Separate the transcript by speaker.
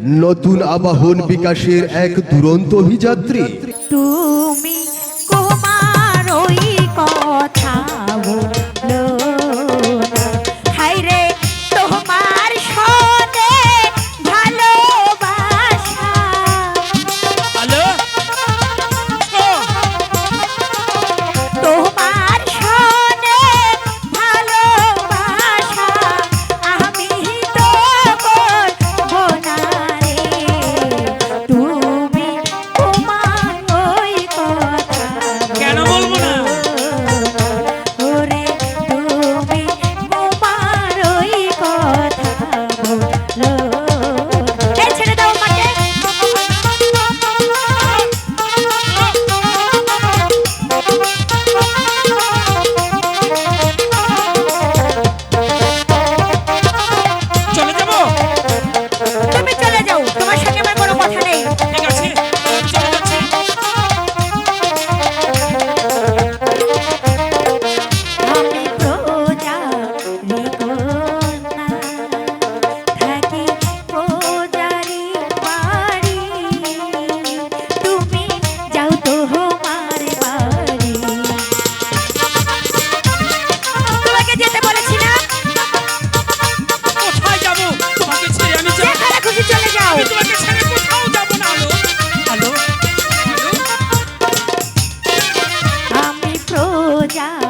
Speaker 1: নতুন আবাহন বিকাশের এক দুরন্ত অভিযাত্রী।
Speaker 2: রাজা